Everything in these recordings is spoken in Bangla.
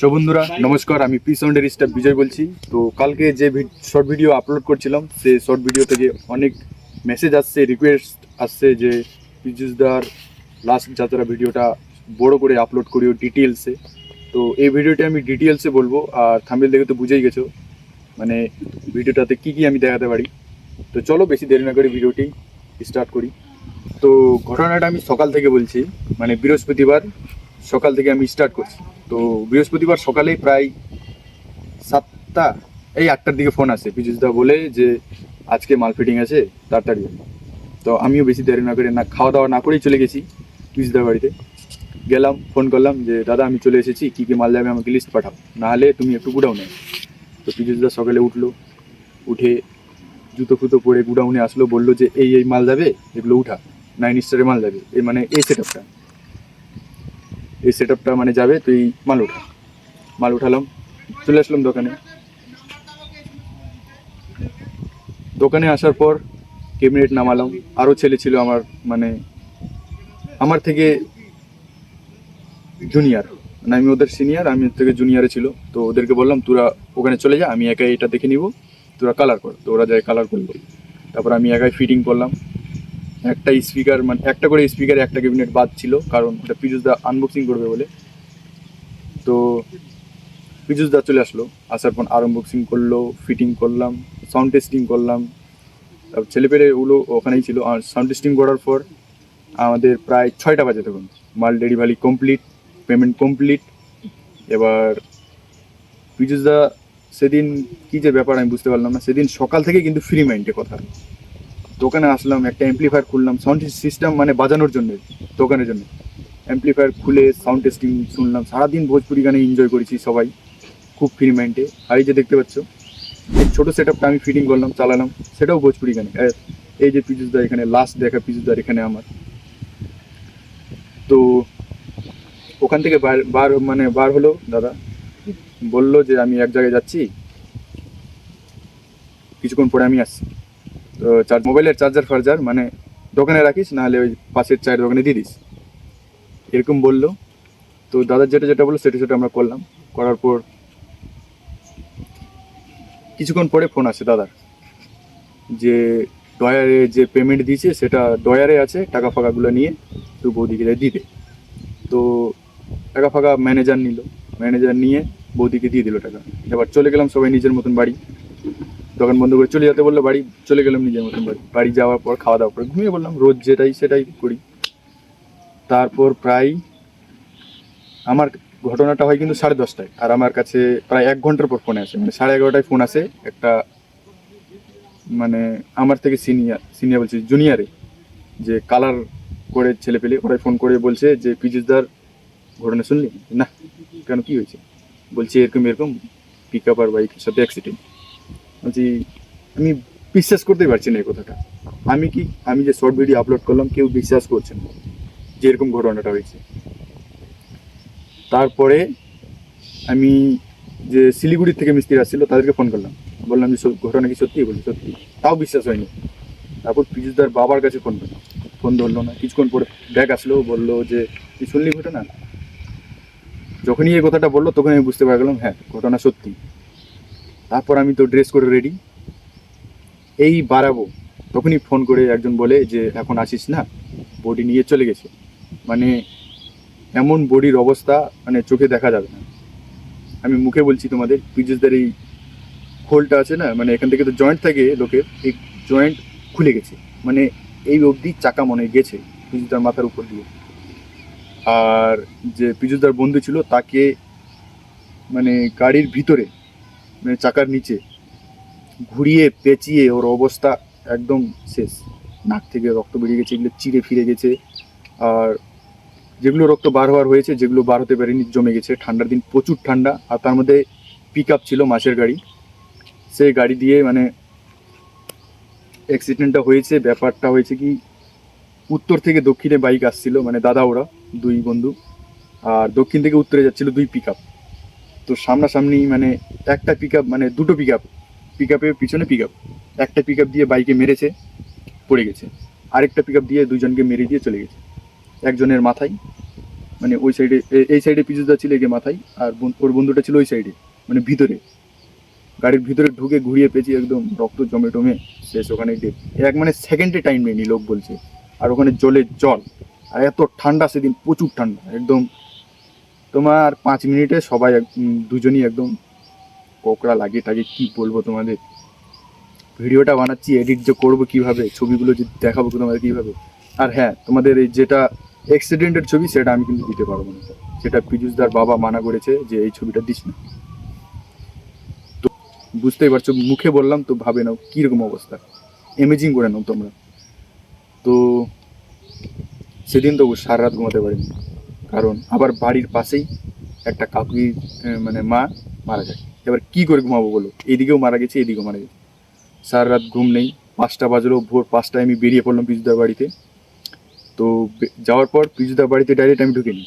তো বন্ধুরা, নমস্কার, আমি পি সাউন্ডের স্টাফ বিজয় বলছি। তো, কালকে যে শর্ট ভিডিও আপলোড করছিলাম সে শর্ট ভিডিও থেকে অনেক মেসেজ আসছে রিকোয়েস্ট আসছে যে পিজুসদার লাস্ট যাত্রা ভিডিওটা বড় করে আপলোড করিও ডিটেলসে তো, এই ভিডিওটি আমি ডিটেলসে বলব, আর থাম্বেল দেখে তো বুঝেই গেছো মানে ভিডিওটাতে কি কি আমি দেখাতে পারি। তো, চলো, বেশি দেরি না করে ভিডিওটি স্টার্ট করি। তো, ঘটনাটা আমি সকাল থেকে বলছি মানে বৃহস্পতিবার। সকাল থেকে আমি স্টার্ট করছি। তো বৃহস্পতিবার সকালে প্রায় সাতটা, এই আটটার দিকে ফোন আসে। পীযুষদা বলে যে, আজকে মাল ফিটিং আছে, তাড়াতাড়ি। তো আমিও বেশি দেরি না করে না খাওয়া দাওয়া না করেই চলে গেছি পীযুষদার বাড়িতে। গেলাম ফোন করলাম যে, দাদা, আমি চলে এসেছি, কী কী মাল যাবে আমাকে লিস্ট পাঠাও। নাহলে তুমি একটু গুডাউনে আসো। তো পীযুষদা সকালে উঠল, উঠে জুতো ফুতো পরে গুডাউনে আসলো, বলল যে, এই এই মাল যাবে? এগুলো উঠা। নাইন স্টারের মাল যাবে। এই মানে এই সেট আপটা এই সেট আপটা মানে যাবে, তুই মাল উঠা। মাল উঠালাম, চলে আসলাম দোকানে। দোকানে আসার পর ক্যাবিনেট নামালাম। আরও ছেলে ছিল আমার মানে আমার থেকে জুনিয়র মানে আমি ওদের সিনিয়র আমি থেকে জুনিয়রে ছিল। তো ওদেরকে বললাম, তোরা ওখানে চলে যা, আমি একাই এটা দেখে নিব। তোরা কালার কর, তো ওরা যায় কালার করল। তারপর আমি একাই ফিটিং করলাম। একটা স্পিকার মানে একটা করে স্পিকারে একটা ক্যাবিনেট বাদ ছিল, কারণ ওটা দা আনবক্সিং করবে বলে। তো দা চলে আসলো, আসার পর আনবক্সিং করল ফিটিং করলাম সাউন্ড টেস্টিং করলাম। তারপর ছেলেপেলে ওগুলো ওখানেই ছিল, আর সাউন্ড টেস্টিং করার পর আমাদের প্রায় ছয়টা বাজে তখন। মাল ডেলিভারি কমপ্লিট পেমেন্ট কমপ্লিট এবার দা সেদিন কী যে ব্যাপার আমি বুঝতে পারলাম না, সেদিন সকাল থেকে কিন্তু ফ্রি মাইন্ডে কথা। দোকানে আসলাম, একটা অ্যাম্পলিফায়ার খুললাম সাউন্ড সিস্টেম মানে বাজানোর জন্য, দোকানের জন্য। অ্যাম্পলিফায়ার খুলে সাউন্ড টেস্টিং শুনলাম, সারাদিন ভোজপুরি গানে এনজয় করেছি সবাই, খুব ফ্রি মাইন্ডে আর এই যে দেখতে পাচ্ছ, এই ছোটো সেট আপটা আমি ফিটিং করলাম, চালালাম, সেটাও ভোজপুরি গানে। এই যে পিজুসদা এখানে লাস্ট দেখা পিজুসদার এখানে আমার। তো ওখান থেকে বার বার মানে বার হলো, দাদা। বলল যে আমি এক জায়গায় যাচ্ছি, কিছুক্ষণ পরে আমি আসছি। তো চার্জ মোবাইলের চার্জার ফার্জার মানে দোকানে রাখিস, নাহলে ওই পাশের চায়ের দোকানে দিয়ে দিস। এরকম বলল। তো দাদার যেটা যেটা বলল, সেটা সেটা আমরা করলাম। করার পর কিছুক্ষণ পরে ফোন আসে দাদার, যে ডয়ারে যে পেমেন্ট দিয়েছে, সেটা ডয়ারে আছে, টাকা ফাঁকাগুলো নিয়ে তো বৌদিকে দিতে তো টাকা ফাঁকা ম্যানেজার নিল। ম্যানেজার নিয়ে বৌদিকে দিয়ে দিল টাকা। এবার চলে গেলাম সবাই নিজের মতন বাড়ি। দোকান বন্ধ করে চলে যেতে বলল, বাড়ি চলে গেলাম নিজের মতন বাড়ি। বাড়ি যাওয়ার পর, খাওয়া দাওয়ার পর, ঘুমিয়ে বললাম রোজ যেটাই সেটাই করি। তারপর প্রায় আমার ঘটনাটা হয় কিন্তু সাড়ে দশটায়, আর আমার কাছে প্রায় এক ঘণ্টার পর ফোন আসে। মানে সাড়ে এগারোটায় ফোন আসে একটা মানে আমার থেকে সিনিয়র সিনিয়র বলছি, জুনিয়রে, যে কালার করে ছেলে পেলে ওরাই ফোন করে বলছে যে পিজুসদার ঘটনা শুনলি? না। কেন, কি হয়েছে? বলছে, এরকম এরকম পিক আপ আর বাইকের সাথে অ্যাক্সিডেন্ট বলছি আমি বিশ্বাস করতেই পারছি না এই কথাটা। আমি কি, আমি যে শর্ট ভিডিও আপলোড করলাম, কেউ বিশ্বাস করছে না যে এরকম ঘটনাটা হয়েছে। তারপরে আমি যে শিলিগুড়ি থেকে মিস্ত্রি আসছিল, তাদেরকে ফোন করলাম। বললাম যে ঘটনা কি সত্যি বলি সত্যি। তাও বিশ্বাস হয়নি। তারপর পিজুসদার বাবার কাছে ফোন করলাম। ফোন ধরলো না। কিছুক্ষণ পরে ব্যাগ আসলো, বলল যে, তুই শুনলি ঘটনা? যখনই এই কথাটা বলল তখন আমি বুঝতে পারলাম হ্যাঁ ঘটনা সত্যি। তারপর আমি তো ড্রেস করে রেডি এই বাড়াবো। তখনই ফোন করে একজন বলে যে, এখন আসিস না? বডি নিয়ে চলে গেছে। মানে এমন বডির অবস্থা মানে চোখে দেখা যাবে না। আমি মুখে বলছি তোমাদের, পিজেসদের এই হোলটা আছে না মানে এখান থেকে তো জয়েন্ট থাকে লোকের, এই জয়েন্ট খুলে গেছে। মানে এই অবধি চাকা মনে গেছে পিজুদার মাথার উপর দিয়ে। আর যে পিজুদার বন্ধু ছিল, তাকে মানে গাড়ির ভিতরে মানে চাকার নিচে ঘুরিয়ে পেঁচিয়ে ওর অবস্থা একদম শেষ। নাক থেকে রক্ত বেরিয়ে গেছে, এগুলো চিড়ে ফিরে গেছে। আর যেগুলো রক্ত বার হওয়ার হয়েছে, যেগুলো বার হতে পারেনি, জমে গেছে। ঠান্ডার দিন প্রচুর ঠান্ডা, আর তার মধ্যে পিক আপ ছিল মাসের গাড়ি। সেই গাড়ি দিয়ে মানে অ্যাক্সিডেন্টটা হয়েছে, ব্যাপারটা হয়েছে কি, উত্তর থেকে দক্ষিণে বাইক আসছিল মানে দাদা ওরা, দুই বন্ধু। আর দক্ষিণ থেকে উত্তরে যাচ্ছিল দুই পিক আপ তো সামনাসামনি মানে একটা পিক মানে দুটো পিক আপ পিক আপের পিছনে পিক আপ একটা পিক আপ দিয়ে বাইকে মেরেছে, পড়ে গেছে। আরেকটা পিক আপ দিয়ে দুজনকে মেরে দিয়ে চলে গেছে। একজনের মাথায় মানে ওই সাইডে এই সাইডে পিজুদা ছিল এগে মাথায়, আর ওর বন্ধুটা ছিল ওই সাইডে মানে ভিতরে। গাড়ির ভিতরে ঢুকে ঘুরিয়ে পেয়েছি একদম রক্ত জমে টমে, শেষ ওখানে এক মানে সেকেন্ডে টাইম নেয়নি, লোক বলছে। আর ওখানে জলের জল, আর এত ঠান্ডা সেদিন, প্রচুর ঠান্ডা, একদম তোমার পাঁচ মিনিটে সবাই দুজনই একদম কোকড়া লাগিয়ে টাগে কি বলব তোমাদের? ভিডিওটা বানাচ্ছি এডিট যে করব কীভাবে, ছবিগুলো যে দেখাবো তোমাদের কীভাবে। আর হ্যাঁ তোমাদের এই যেটা অ্যাক্সিডেন্টের ছবি, সেটা আমি কিন্তু দিতে পারব না। সেটা পীযুষদার বাবা মানা করেছে যে এই ছবিটা দিস না। তো বুঝতেই পারছ, মুখে বললাম তো ভাবে নাও, কীরকম অবস্থা। ইমেজিং করে নাও তোমরা। তো সেদিন তো সারা রাত ঘুমাতে পারিনি। কারণ আবার বাড়ির পাশেই একটা কাকুই মানে মা মারা যায়। এবার কি করে ঘুমাবো বলো? এদিকেও মারা গেছে, এদিকেও মারা গেছে। সারা রাত ঘুম নেই, পাঁচটা বাজলো, ভোর পাঁচটায় আমি বেরিয়ে পড়লাম পিজুদার বাড়িতে। তো যাওয়ার পর পিজুদার বাড়িতে ডাইরেক্ট আমি ঢুকিনি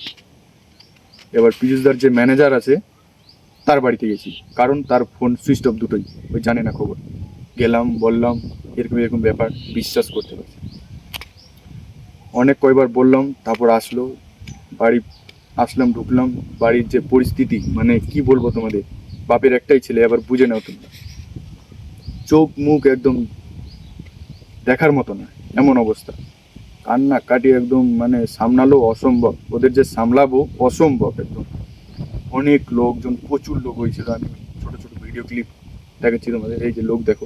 এবার পিজুদার যে ম্যানেজার আছে, তার বাড়িতে গেছি। কারণ তার ফোন সুইচ অফ দুটোই ওই জানে না খবর। গেলাম, বললাম, এরকম এরকম ব্যাপার, বিশ্বাস করতে পারছি অনেক কয়বার বললাম, তারপর আসলো বাড়ি আসলাম, ঢুকলাম, বাড়ির যে পরিস্থিতি মানে কি বলব তোমাদের? বাপের একটাই ছেলে আবার বুঝে নাও তোমরা। চোখ মুখ একদম দেখার মতো না, এমন অবস্থা। কান্না কাটি একদম মানে সামলালো অসম্ভব। ওদের যে সামলাবো, অসম্ভব একদম। অনেক লোকজন, প্রচুর লোক হয়েছিল। আমি ছোট ছোট ভিডিও ক্লিপ দেখাচ্ছি তোমাদের। এই যে লোক দেখো।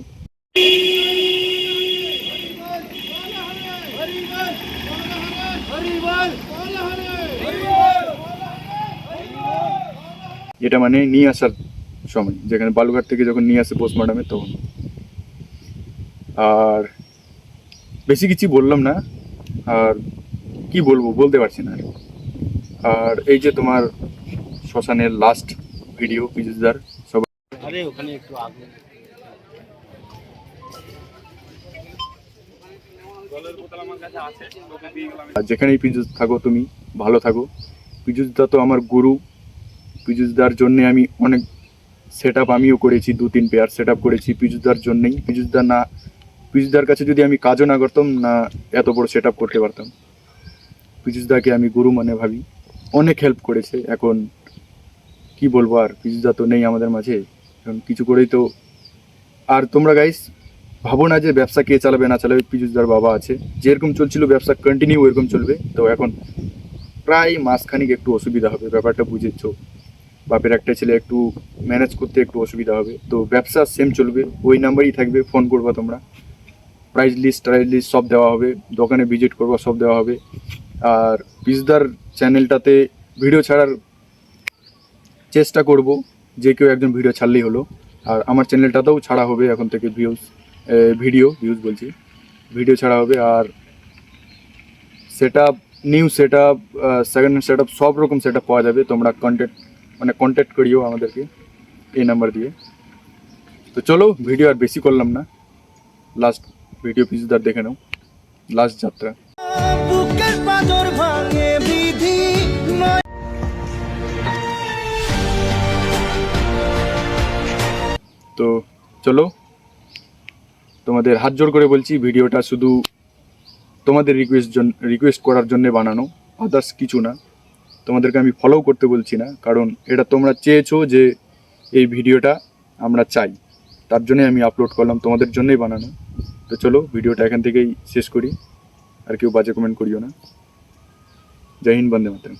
এটা মানে নিয়ে আসার সময় যেখানে বালুঘাট থেকে যখন নিয়ে আসে পোস্টমর্টমে তখন। আর বেশি কিছু বললাম না আর কি বলব বলতে পারছি না আর। এই যে তোমার শ্মশানের লাস্ট ভিডিও পিজুসদার সবাই আরে ওখানে একটু আগুন। আর যেখানেই পিজুস থাকো তুমি ভালো থাকো। পিজুসদা তো আমার গুরু। পিজুসদার জন্যে আমি অনেক সেট আপ আমিও করেছি, দু তিন পেয়ার সেট আপ করেছি পিজুসদার জন্যেই। পিজুসদা না পিজুসদার কাছে যদি আমি কাজও না করতাম, না এত বড় সেট আপ করতে পারতাম। পিজুসদাকে আমি গুরু মানে ভাবি। অনেক হেল্প করেছে। এখন কি বলব আর পিজুসদা তো নেই আমাদের মাঝে। এখন কিছু করেই তো, আর তোমরা গাইস ভাবো না যে ব্যবসা কে চালাবে, না চালাবে পিজুসদার বাবা আছে। যেরকম চলছিল ব্যবসা কন্টিনিউ এরকম চলবে। তো এখন প্রায় মাসখানিক একটু অসুবিধা হবে, ব্যাপারটা বুঝেছ। বাপের একটা ছেলে একটু ম্যানেজ করতে একটু অসুবিধা হবে। তো ব্যবসা সেম চলবে, ওই নাম্বারই থাকবে ফোন করবা তোমরা। প্রাইস লিস্ট ট্রাইস লিস্ট সব দেওয়া হবে, দোকানে ভিজিট করবা, সব দেওয়া হবে। আর পিজদার চ্যানেলটাতে ভিডিও ছাড়ার চেষ্টা করব, যে কেউ একজন ভিডিও ছাড়লেই হলো। আর আমার চ্যানেলটাতেও ছাড়া হবে এখন থেকে ভিউজ ভিডিও ভিউজ বলছি। ভিডিও ছাড়া হবে আর set new set up second hand set সব রকম সেট পাওয়া যাবে। তোমরা কন্ট্যাক্ট মানে কন্ট্যাক্ট করিও আমাদেরকে এই নাম্বার দিয়ে। তো চলো ভিডিও আর বেশি করলাম না। লাস্ট ভিডিও পিসদার দেখে নাও। লাস্ট যাত্রা। তো চলো তোমাদের হাত জোর করে বলছি ভিডিওটা শুধু তোমাদের রিকোয়েস্ট রিকোয়েস্ট করার জন্যে বানানো আদার্স কিছু না। তোমাদেরকে আমি ফলো করতে বলছি না, কারণ এটা তোমরা চেয়েছো যে এই ভিডিওটা আমরা চাই। তার জন্যই আমি আপলোড করলাম, তোমাদের জন্যই বানানো। তো চলো, ভিডিওটা এখান থেকেই শেষ করি। আর কেউ বাজে কমেন্ট করিও না। জয় হিন্দ, বন্দে মাতরম।